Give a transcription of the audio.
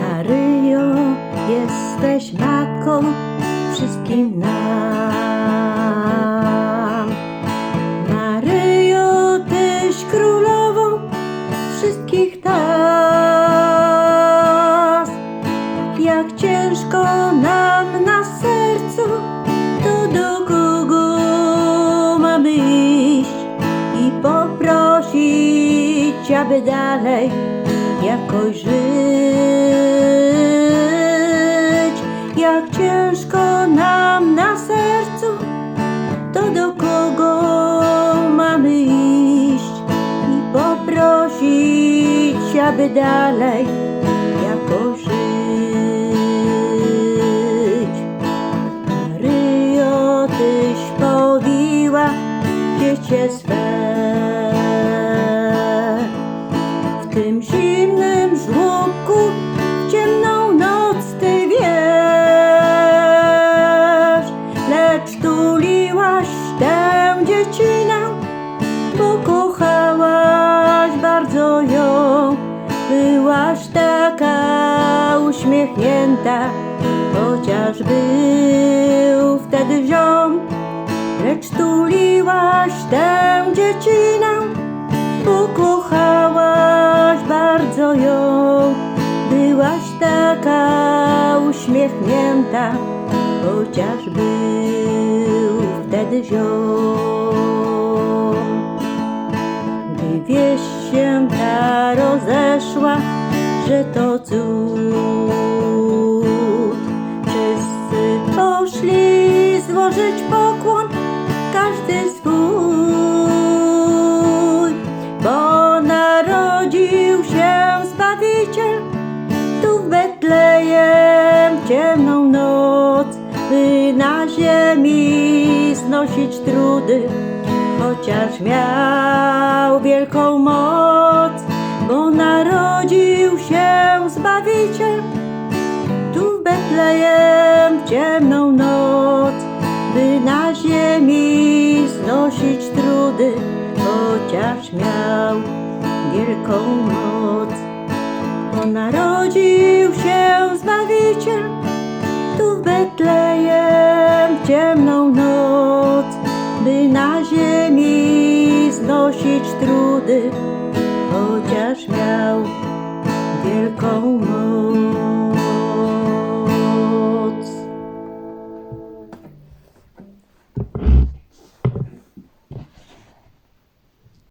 Maryjo, jesteś matką wszystkim nam. Maryjo, tyś królową wszystkich nas. Jak ciężko nam na sercu, aby dalej jakoś żyć. Jak ciężko nam na sercu, to do kogo mamy iść i poprosić, aby dalej jakoś żyć. Maryjo, tyś powiła dziecię swe. Byłaś taka uśmiechnięta, chociaż był wtedy ziom, lecz tuliłaś tę dziecinę, bo kochałaś bardzo ją. Byłaś taka uśmiechnięta, chociaż był wtedy ziom. Gdy wieść się ta rozeszła, że to cud. Wszyscy poszli złożyć pokłon, każdy swój, bo narodził się Zbawiciel tu w Betlejem ciemną noc, by na ziemi znosić trudy, chociaż miał wielką moc, w ciemną noc, by na ziemi znosić trudy, chociaż miał wielką moc. On narodził się Zbawiciel tu w Betlejem w ciemną noc, by na ziemi znosić trudy, chociaż miał wielką.